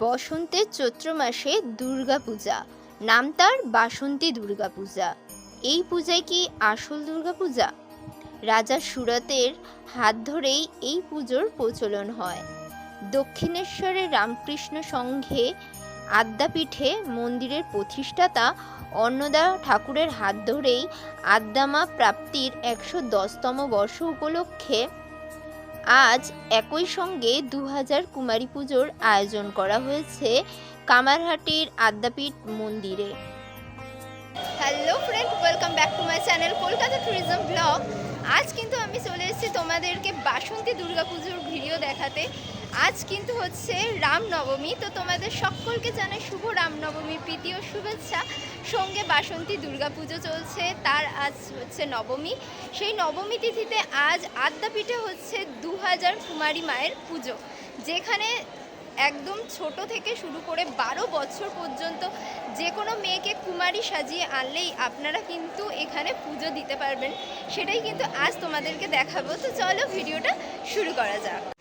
বসন্তের চৈত্র মাসে দুর্গা পূজা। নাম তার বাসন্তী দুর্গা পূজা। এই পূজায় কি আসল দুর্গা পূজা? রাজা সুরতের হাত ধরেই এই পুজোর প্রচলন হয়। দক্ষিণেশ্বরে রামকৃষ্ণ সংঘে আদ্যাপীঠে মন্দিরের প্রতিষ্ঠাতা অন্নদা ঠাকুরের হাত ধরেই আদ্যামা প্রাপ্তির একশো দশতম বর্ষ উপলক্ষে আজ একই সঙ্গে দু হাজার কুমারী পুজোর আয়োজন করা হয়েছে কামারহাটির আদ্যাপীঠ মন্দিরে। Hello friend welcome back to my channel Kolkata tourism blog আজ কিন্তু আমি চলে এসেছি তোমাদেরকে বাসন্তী দুর্গাপুজোর ভিডিও দেখাতে। আজ কিন্তু হচ্ছে রামনবমী, তো তোমাদের সকলকে জানাই শুভ রামনবমীর প্রীতি ও শুভেচ্ছা। সঙ্গে বাসন্তী দুর্গাপুজো চলছে, তার আজ হচ্ছে নবমী। সেই নবমী তিথিতে আজ আদ্যাপীঠে হচ্ছে দু হাজার কুমারী মায়ের পুজো, যেখানে একদম ছোট থেকে শুরু করে বারো বছর পর্যন্ত যে কোনো মেয়েকে কুমারী সাজিয়ে আনলেই আপনারা কিন্তু এখানে পুজো দিতে পারবেন। সেটাই কিন্তু আজ তোমাদেরকে দেখাবো। তো চলো ভিডিওটা শুরু করা যাক।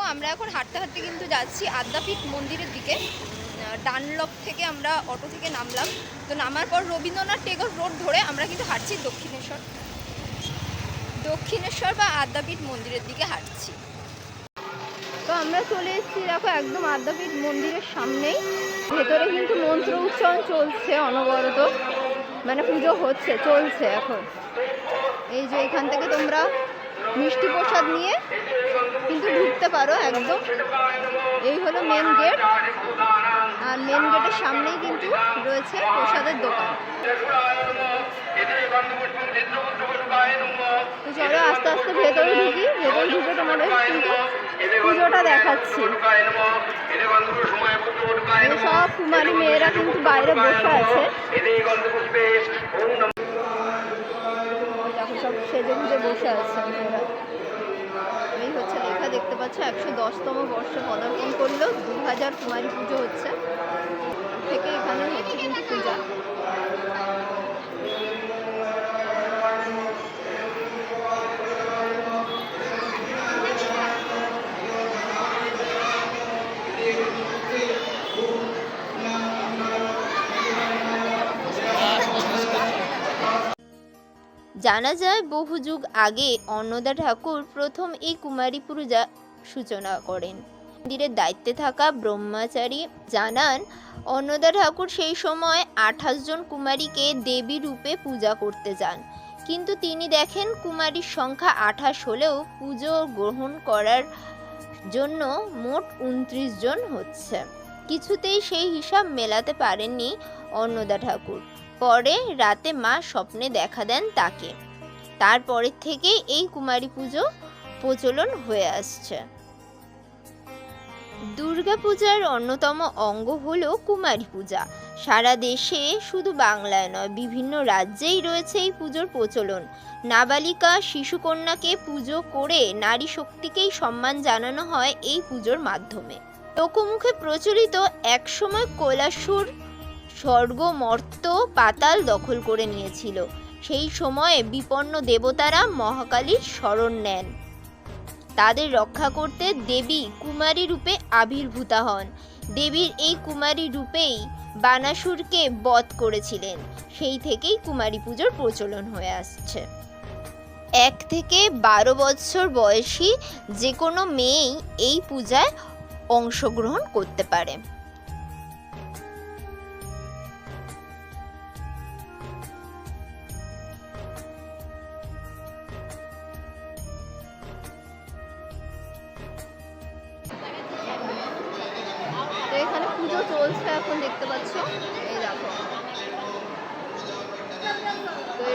আমরা এখন হাঁটতে হাঁটতে কিন্তু যাচ্ছি আদ্যাপীঠ মন্দিরের দিকে। আহ, ডানলপ থেকে আমরা অটো থেকে নামলাম। তো নামার পর রবীন্দ্রনাথ টেগর রোড ধরে আমরা কিন্তু হাঁটছি দক্ষিণেশ্বর। দক্ষিণেশ্বর বা আদ্যাপীঠ মন্দিরের দিকে হাঁটছি। তো আমরা চলে এসেছি দেখো একদম আদ্যাপীঠ মন্দিরের সামনেই। ভেতরে কিন্তু মন্ত্র উচ্চারণ চলছে অনবরত। মানে পুজো হচ্ছে চলছে এখন। এই যে এখান থেকে তোমরা মিষ্টি প্রসাদ নিয়ে কিন্তু ঢুকতে পারো একদম। এই হলো মেন গেট আর মেন গেটের সামনেই কিন্তু রয়েছে প্রসাদের দোকান। তো চলো আস্তে আস্তে ভেতরে ঢুকি। ভেতরে ঢুকে তোমাদের কিন্তু পুজোটা দেখাচ্ছি। সব কুমারী মেয়েরা কিন্তু বাইরে বসে আছে। সব সেজে গুজে বসে আছে মেয়েরা। দেখতে পাচ্ছ, একশো দশতম বর্ষে পদার্পণ করল। দু হাজার কুমারী পুজো হচ্ছে। থেকে এখানে হচ্ছে জানা যায়, বহু যুগ আগে অন্নদা ঠাকুর প্রথম এই কুমারী পূজা সূচনা করেন। মন্দিরের দায়িত্বে থাকা ব্রহ্মচারী জানান, অন্নদা ঠাকুর সেই সময় আঠাশ জন কুমারীকে দেবী রূপে পূজা করতে যান। কিন্তু তিনি দেখেন, কুমারীর সংখ্যা আঠাশ হলেও পুজো গ্রহণ করার জন্য মোট উনত্রিশ জন হচ্ছে। কিছুতেই সেই হিসাব মেলাতে পারেননি অন্নদা ঠাকুর। পরে রাতে মা স্বপ্নে দেখা দেন তাকে। তারপরের থেকে এই কুমারী পুজো প্রচলন হয়ে আসছে। দুর্গা পূজার অন্যতম অঙ্গ হল কুমারী পূজা। সারা দেশে শুধু বাংলায় নয়, বিভিন্ন রাজ্যেই রয়েছে এই পুজোর প্রচলন। নাবালিকা শিশুকন্যাকে পুজো করে নারী শক্তিকেই সম্মান জানানো হয় এই পুজোর মাধ্যমে। লোকমুখে প্রচলিত একসময় কৈলাসুর স্বর্গ মর্ত পাতাল দখল করে নিয়েছিল। সেই সময়ে বিপন্ন দেবতারা মহাকালীর শরণ নেন। তাদের রক্ষা করতে দেবী কুমারী রূপে আবির্ভূতা হন। দেবীর এই কুমারী রূপেই বানাসুরকে বধ করেছিলেন। সেই থেকেই কুমারী পুজোর প্রচলন হয়ে আসছে। এক থেকে বারো বছর বয়সী যে কোনো মেয়েই এই পূজায় অংশগ্রহণ করতে পারে।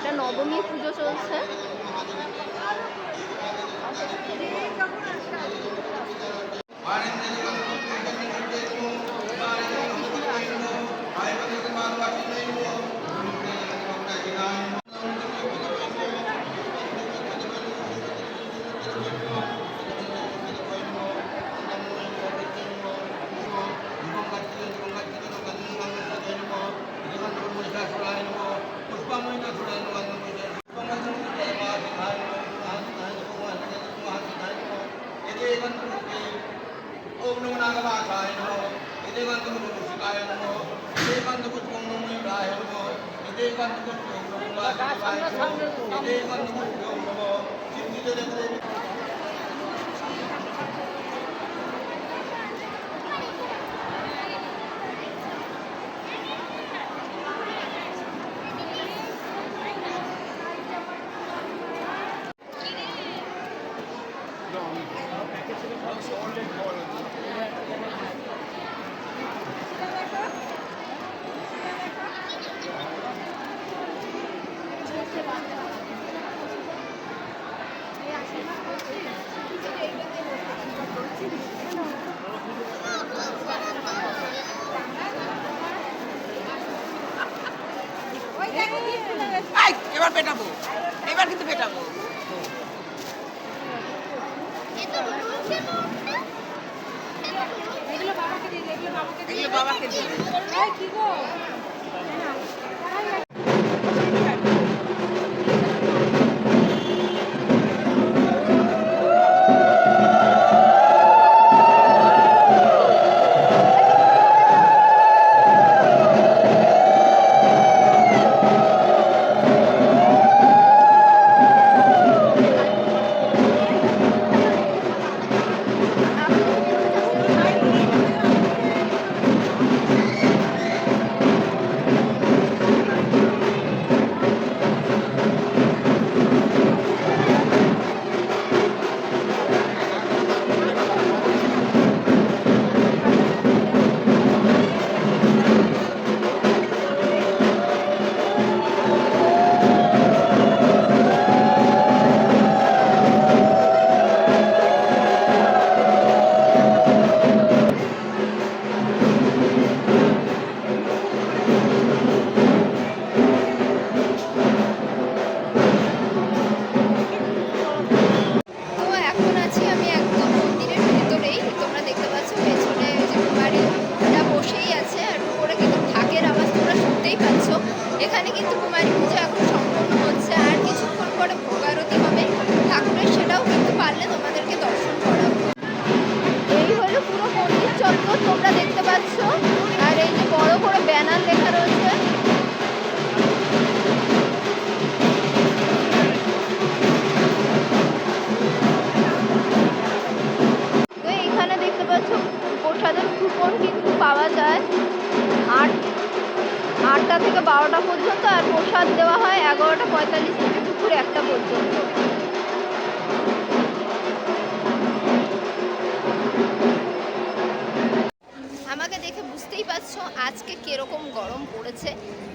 এটা নবমী পুজো চলছে। পুষ্পং ময়ূরায় নমঃ। একান্ত পুষ্পং নমঃ। চিন্তিত দেবদেবী এই, এবার পেটাবো। এবার কিন্তু পেটাবো। এগুলো বাবাকে দিয়ে দেবে। তো বারোটা পর্যন্ত আর প্রসাদ দেওয়া হয় এগারোটা পঁয়তাল্লিশ থেকে দুপুর একটা পর্যন্ত। আমাকে দেখে বুঝতেই পারছ আজকে কীরকম গরম পড়েছে।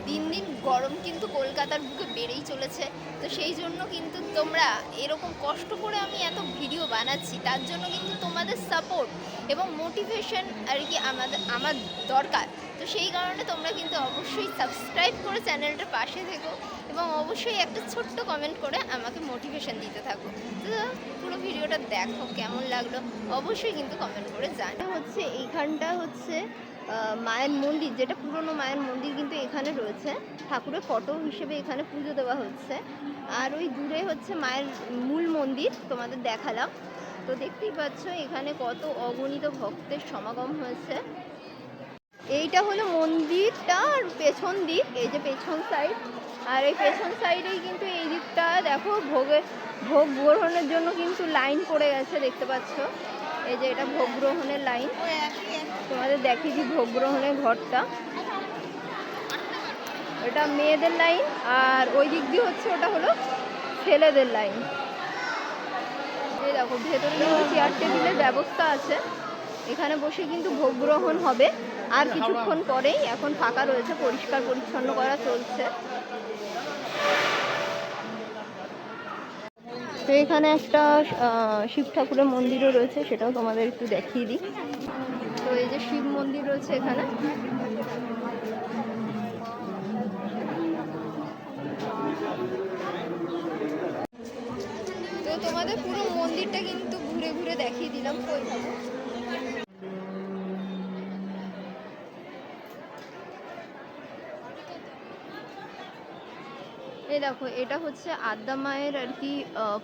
দিন দিন গরম কিন্তু কলকাতার বুকে বেড়েই চলেছে। তো সেই জন্য কিন্তু তোমরা এরকম কষ্ট করে আমি এত ভিডিও বানাচ্ছি, তার জন্য কিন্তু তোমাদের সাপোর্ট এবং মোটিভেশন আর কি আমাদের, আমার দরকার। তো সেই কারণে তোমরা কিন্তু অবশ্যই সাবস্ক্রাইব করে চ্যানেলটার পাশে থেকো এবং অবশ্যই একটা ছোট্ট কমেন্ট করে আমাকে মোটিভেশন দিতে থাকো। তো পুরো ভিডিওটা দেখো কেমন লাগল? অবশ্যই কিন্তু কমেন্ট করে জানা হচ্ছে, এইখানটা হচ্ছে মায়ের মন্দির। যেটা পুরনো মায়ের মন্দির কিন্তু এখানে রয়েছে। ঠাকুরের ফটো হিসেবে এখানে পুজো দেওয়া হচ্ছে। আর ওই দূরে হচ্ছে মায়ের মূল মন্দির, তোমাদের দেখালাম। তো দেখতেই পাচ্ছ, এখানে কত অগণিত ভক্তের সমাগম হয়েছে। এইটা হলো মন্দিরটা আর পেছন দিক, এই যে পেছন সাইড আর এই পেছন সাইডেই কিন্তু এই দিকটা, দেখো, ভোগে, ভোগ গ্রহণের জন্য কিন্তু লাইন পড়ে গেছে, দেখতে পাচ্ছ। এই যে এটা ভোগ গ্রহণের লাইন তোমাদের দেখিয়ে দিই ভোগ গ্রহণের ঘরটা। এটা মেয়েদের লাইন আর ওই দিক দিয়ে হচ্ছে, ওটা হলো ছেলেদের লাইন এই দেখো, ভেতরে কিন্তু চেয়ার টেবিলের ব্যবস্থা আছে। এখানে বসে কিন্তু ভোগ গ্রহণ হবে। আর কিছুক্ষণ পরেই এখন ফাঁকা রয়েছে, পরিষ্কার পরিচ্ছন্ন করা চলছে। তো এখানে একটা শিব ঠাকুরের মন্দিরও রয়েছে, সেটাও তোমাদের একটু দেখিয়ে দিই। তো এই যে শিব মন্দির রয়েছে এখানে। তো তোমাদের পুরো মন্দিরটা কিন্তু ঘুরে ঘুরে দেখিয়ে দিলাম, কই এই দেখো, এটা হচ্ছে আদ্যা মায়ের আর কি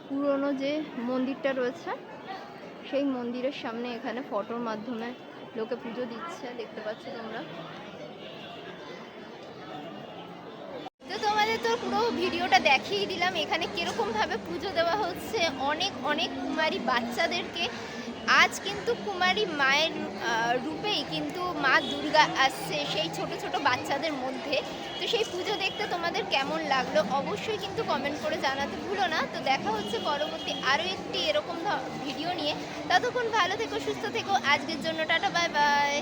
পুরনো যে মন্দিরটা রয়েছে, সেই মন্দিরের সামনে এখানে ফটোর মাধ্যমে লোকে পুজো দিচ্ছে, দেখতে পাচ্ছ তোমরা তো তোমাদের তো পুরো ভিডিওটা দেখিয়ে দিলাম। এখানে কীরকম ভাবে পুজো দেওয়া হচ্ছে, অনেক অনেক কুমারী বাচ্চাদেরকে। আজ কিন্তু কুমারী মায়ের রূপেই কিন্তু মা দুর্গা আসছে সেই ছোট ছোট বাচ্চাদের মধ্যে। তো সেই পুজো দেখতে তোমাদের কেমন লাগল অবশ্যই কিন্তু কমেন্ট করে জানাতে ভুলো না। তো দেখা হচ্ছে পরবর্তী আরও একটি এরকম ভিডিও নিয়ে। ততক্ষণ ভালো থেকো, সুস্থ থেকো। আজকের জন্য টাটা, বাই বাই।